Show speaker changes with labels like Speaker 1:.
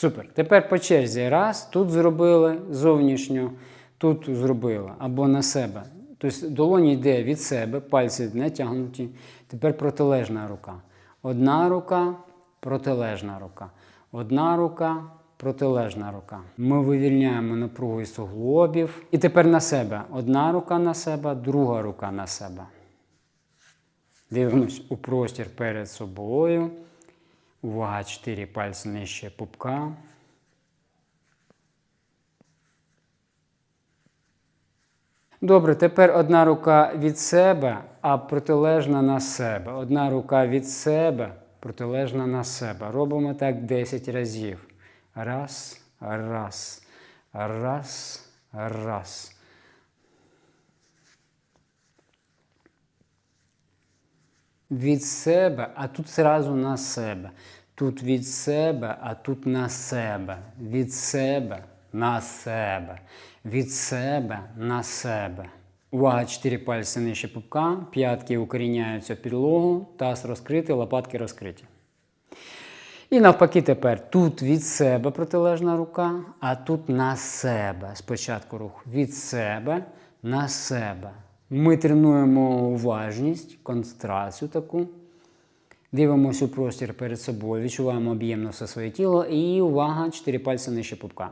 Speaker 1: Супер. Тепер по черзі. Раз, тут зробили зовнішню, тут зробили або на себе. Тобто долоні йде від себе, пальці не тягнуті. Тепер протилежна рука. Одна рука, протилежна рука. Одна рука, протилежна рука. Ми вивільняємо напругу із суглобів. І тепер на себе. Одна рука на себе, друга рука на себе. Дивимось у простір перед собою. Увага, чотири пальці нижче пупка. Добре, тепер одна рука від себе, а протилежна на себе. Одна рука від себе, протилежна на себе. Робимо так 10 разів. Раз, раз, раз, раз. Від себе, а тут зразу на себе. Тут від себе, а тут на себе. Від себе на себе. Від себе на себе. Увага, чотири пальці нижче пупка, п'ятки укоріняються в підлогу, таз розкритий, лопатки розкриті. І навпаки, тепер тут від себе протилежна рука, а тут на себе. Спочатку рух від себе на себе. Ми тренуємо уважність, концентрацію таку. Дивимося у простір перед собою, відчуваємо об'ємно все своє тіло. І увага, чотири пальці нижче пупка.